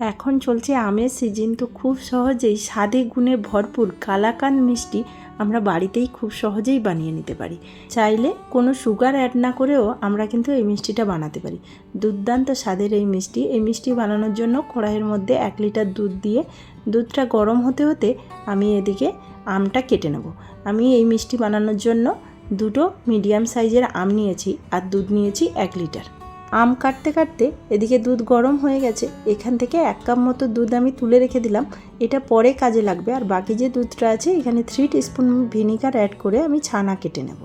এখন চলছে আমের সিজন তো খুব সহজেই স্বাদে গুণে ভরপুর কালাকান মিষ্টি আমরা বাড়িতেই খুব সহজেই বানিয়ে নিতে পারি। চাইলে কোনো সুগার অ্যাড না করেও আমরা কিন্তু এই মিষ্টিটা বানাতে পারি। দুর্দান্ত স্বাদের এই মিষ্টি। এই মিষ্টি বানানোর জন্য কড়াইয়ের মধ্যে এক লিটার দুধ দিয়ে দুধটা গরম হতে হতে আমি এদিকে আমটা কেটে নেব। আমি এই মিষ্টি বানানোর জন্য দুটো মিডিয়াম সাইজের আম নিয়েছি আর দুধ নিয়েছি এক লিটার। আম কাটতে কাটতে এদিকে দুধ গরম হয়ে গেছে। এখান থেকে এক কাপ মতো দুধ আমি তুলে রেখে দিলাম। এটা পরে কাজে লাগবে। আর বাকি যে দুধটা আছে, এখানে থ্রি টিস্পুন ভিনিগার অ্যাড করে আমি ছানা কেটে নেব।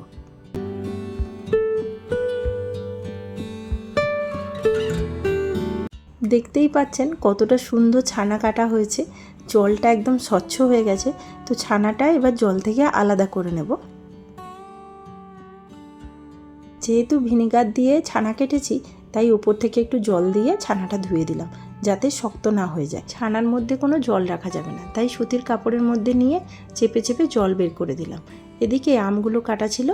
দেখতেই পাচ্ছেন কতটা সুন্দর ছানা কাটা হয়েছে। জলটা একদম স্বচ্ছ হয়ে গেছে। তো ছানাটা এবার জল থেকে আলাদা করে নেব। যেহেতু ভিনেগার দিয়ে ছানা কেটেছি তাই উপর থেকে একটু জল দিয়ে ছানাটা ধুয়ে দিলাম, যাতে শক্ত না হয়ে যায়। ছানার মধ্যে কোনো জল রাখা যাবে না, তাই সুতির কাপড়ের মধ্যে নিয়ে চেপে চেপে জল বের করে দিলাম। এদিকে আমগুলো কাটা ছিল,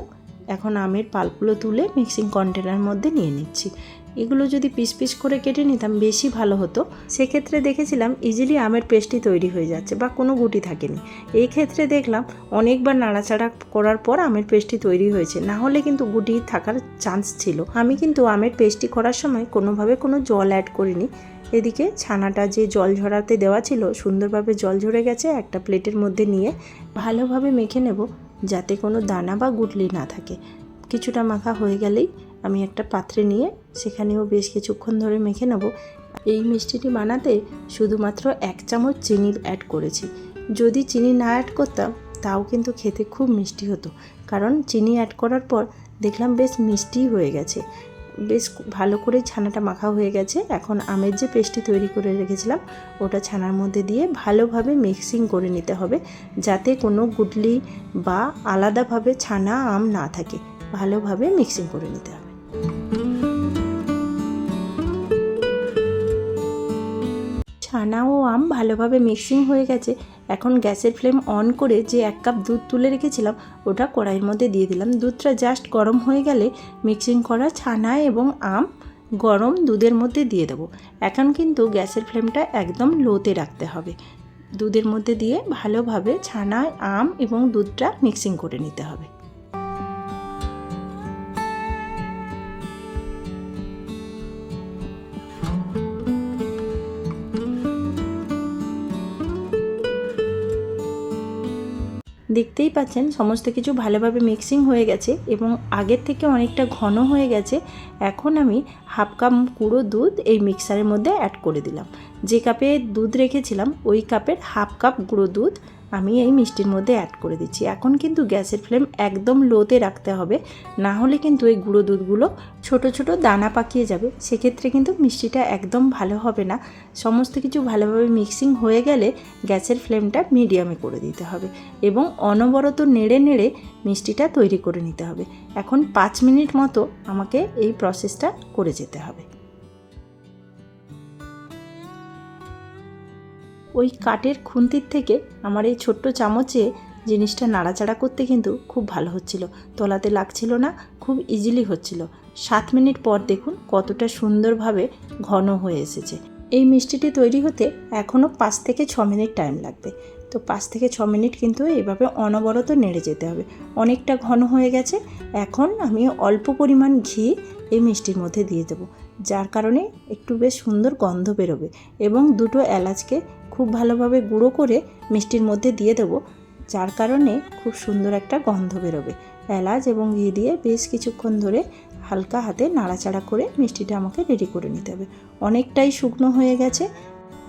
এখন আমের পালগুলো তুলে মিক্সিং কন্টেনার মধ্যে নিয়ে নিচ্ছি। এগুলো যদি পিস পিস করে কেটে নিতাম বেশি ভালো হতো। সেক্ষেত্রে দেখেছিলাম ইজিলি আমের পেস্টটি তৈরি হয়ে যাচ্ছে বা কোনো গুটি থাকেনি। এই ক্ষেত্রে দেখলাম অনেকবার নাড়াচাড়া করার পর আমের পেস্টটি তৈরি হয়েছে। না হলে কিন্তু গুটি থাকার চান্স ছিল। আমি কিন্তু আমের পেস্টটি করার সময় কোনোভাবে কোনো জল অ্যাড করিনি। এদিকে ছানাটা যে জল ঝরাতে দেওয়া ছিল সুন্দরভাবে জল ঝরে গেছে একটা প্লেটের মধ্যে নিয়ে ভালোভাবে মেখে নেব যাতে কোনো দানা বা গুটলি না থাকে। কিছুটা মাখা হয়ে গেলেই আমি একটা পাত্রে নিয়ে সেখানেও বেশ কিছুক্ষণ ধরে মেখে নেব। এই মিষ্টিটি বানাতে শুধুমাত্র এক চামচ চিনি অ্যাড করেছি। যদি চিনি না অ্যাড করতাম, তাও কিন্তু খেতে খুব মিষ্টি হতো। কারণ চিনি অ্যাড করার পর দেখলাম বেশ মিষ্টি হয়ে গেছে। বেশ ভালো করে ছানাটা মাখা হয়ে গেছে। এখন আমের যে পেস্টটি তৈরি করে রেখেছিলাম, ওটা ছানার মধ্যে দিয়ে ভালোভাবে মিক্সিং করে নিতে হবে, যাতে কোনো গুডলি বা আলাদাভাবে ছানা আম না থাকে। ভালোভাবে মিক্সিং করে নিতে হবে। ছানা ও আম ভালোভাবে মিক্সিং হয়ে গেছে। এখন গ্যাসের ফ্লেম অন করে যে এক কাপ দুধ তুলে রেখেছিলাম, ওটা কড়াইয়ের মধ্যে দিয়ে দিলাম। দুধটা জাস্ট গরম হয়ে গেলে মিক্সিং করা ছানা এবং আম গরম দুধের মধ্যে দিয়ে দেবো। এখন কিন্তু গ্যাসের ফ্লেমটা একদম লোতে রাখতে হবে। দুধের মধ্যে দিয়ে ভালোভাবে ছানা, আম এবং দুধটা মিক্সিং করে নিতে হবে। দেখতেই পাচ্ছেন সমস্ত কিছু ভালোভাবে মিক্সিং হয়ে গেছে এবং আগের থেকে অনেকটা ঘন হয়ে গেছে। এখন আমি হাফ কাপ গুঁড়ো দুধ এই মিক্সারের মধ্যে অ্যাড করে দিলাম। যে কাপে দুধ রেখেছিলাম, ওই কাপের হাফ কাপ গুঁড়ো দুধ। আমি এই মিষ্টির মধ্যে অ্যাড করে দিচ্ছি। এখন কিন্তু গ্যাসের ফ্লেম একদম লোতে রাখতে হবে। না হলে কিন্তু এই গুঁড়ো দুধগুলো ছোট ছোট দানা পাকিয়ে যাবে। সেক্ষেত্রে কিন্তু মিষ্টিটা একদম ভালো হবে না। সমস্ত কিছু ভালোভাবে মিক্সিং হয়ে গেলে গ্যাসের ফ্লেমটা মিডিয়ামে করে দিতে হবে এবং অনবরত নেড়ে নেড়ে মিষ্টিটা তৈরি করে নিতে হবে। এখন পাঁচ মিনিট মতো আমাকে এই প্রসেসটা করে যেতে হবে। ওই কাঠের খুন্তির থেকে আমার এই ছোট্ট চামচে জিনিসটা নাড়াচাড়া করতে কিন্তু খুব ভালো হচ্ছিল। তলাতে লাগছিল না, খুব ইজিলি হচ্ছিল। সাত মিনিট পর দেখুন কতটা সুন্দরভাবে ঘন হয়ে এসেছে। এই মিষ্টিটি তৈরি হতে এখনও পাঁচ থেকে ছ মিনিট টাইম লাগবে। তো পাঁচ থেকে ছ মিনিট কিন্তু এইভাবে অনবরত নেড়ে যেতে হবে। অনেকটা ঘন হয়ে গেছে, এখন আমি অল্প পরিমাণ ঘি এই মিষ্টির মধ্যে দিয়ে দেবো। যার কারণে একটু বেশ সুন্দর গন্ধ বেরোবে এবং দুটো এলাচকে খুব ভালোভাবে গুঁড়ো করে মিষ্টির মধ্যে দিয়ে দেবো, যার কারণে খুব সুন্দর একটা গন্ধ বেরোবে। এলাচ এবং ঘি দিয়ে বেশ কিছুক্ষণ ধরে হালকা হাতে নাড়াচাড়া করে মিষ্টিটা আমাকে রেডি করে নিতে হবে। অনেকটাই শুকনো হয়ে গেছে।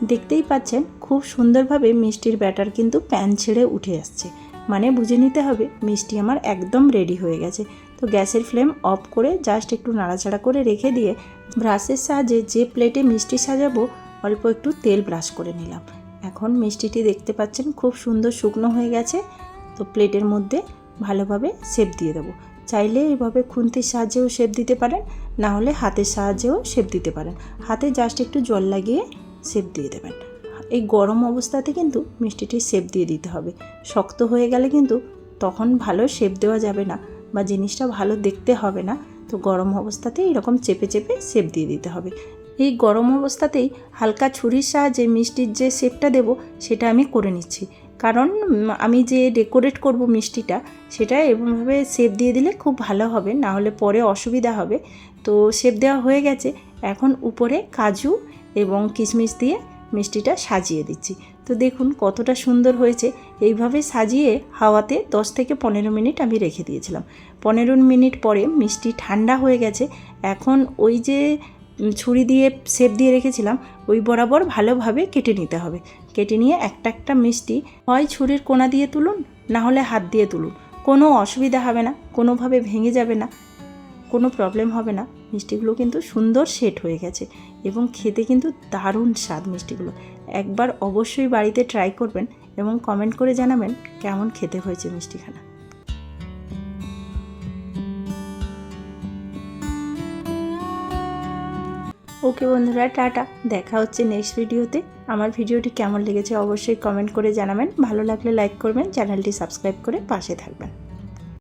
দেখতেই পাচ্ছেন, খুব সুন্দরভাবে মিষ্টির ব্যাটার কিন্তু প্যান ছেড়ে উঠে আসছে। মানে বুঝে নিতে হবে, মিষ্টি আমার একদম রেডি হয়ে গেছে। তো গ্যাসের ফ্লেম অফ করে জাস্ট একটু নাড়াচাড়া করে রেখে দিয়ে ব্রাশের সাহায্যে যে প্লেটে মিষ্টি সাজাবো, অল্প একটু তেল ব্রাশ করে নিলাম। এখন মিষ্টিটি দেখতে পাচ্ছেন, খুব সুন্দর শুকনো হয়ে গেছে। তো প্লেটের মধ্যে ভালোভাবে শেপ দিয়ে দেবো। চাইলে এইভাবে খুন্তির সাহায্যেও শেপ দিতে পারেন, না হলে হাতের সাহায্যেও শেপ দিতে পারেন। হাতে জাস্ট একটু জল লাগিয়ে শেপ দিয়ে দেবেন। এই গরম অবস্থাতে কিন্তু মিষ্টিটি শেপ দিয়ে দিতে হবে। শক্ত হয়ে গেলে কিন্তু তখন ভালো শেপ দেওয়া যাবে না বা জিনিসটা ভালো দেখতে হবে না। তো গরম অবস্থাতে এরকম চেপে চেপে শেপ দিয়ে দিতে হবে। এই গরম অবস্থাতেই হালকা ছুরির সাহায্যে মিষ্টির যে শেপটা দেব সেটা আমি করে নিচ্ছি। কারণ আমি যে ডেকোরেট করব মিষ্টিটা, সেটা এরকমভাবে শেপ দিয়ে দিলে খুব ভালো হবে, না হলে পরে অসুবিধা হবে। তো শেপ দেওয়া হয়ে গেছে, এখন উপরে কাজু এবং কিশমিশ দিয়ে মিষ্টিটা সাজিয়ে দিচ্ছি। তো দেখুন কতটা সুন্দর হয়েছে, এইভাবে সাজিয়ে হাওয়াতে 10 থেকে পনেরো মিনিট আমি রেখে দিয়েছিলাম। পনেরো মিনিট পরে মিষ্টি ঠান্ডা হয়ে গেছে, এখন ওই যে ছুরি দিয়ে শেপ দিয়ে রেখেছিলাম, ওই বরাবর ভালোভাবে কেটে নিতে হবে। কেটে নিয়ে একটা একটা মিষ্টি হয় ছুরির কোনা দিয়ে তুলুন, না হলে হাত দিয়ে তুলুন। কোনো অসুবিধা হবে না, কোনোভাবে ভেঙে যাবে না, কোনো প্রবলেম হবে না। মিষ্টিগুলো কিন্তু সুন্দর সেট হয়ে গেছে এবং খেতে কিন্তু দারুণ স্বাদ মিষ্টিগুলো। একবার অবশ্যই বাড়িতে ট্রাই করবেন এবং কমেন্ট করে জানাবেন কেমন খেতে হয়েছে মিষ্টিখানা। ওকে বন্ধুরা, টাটা। দেখা হচ্ছে নেক্সট ভিডিওতে আমার ভিডিওটি কেমন লেগেছে অবশ্যই কমেন্ট করে জানাবেন। ভালো লাগলে লাইক করবেন চ্যানেলটি সাবস্ক্রাইব করে পাশে থাকবেন।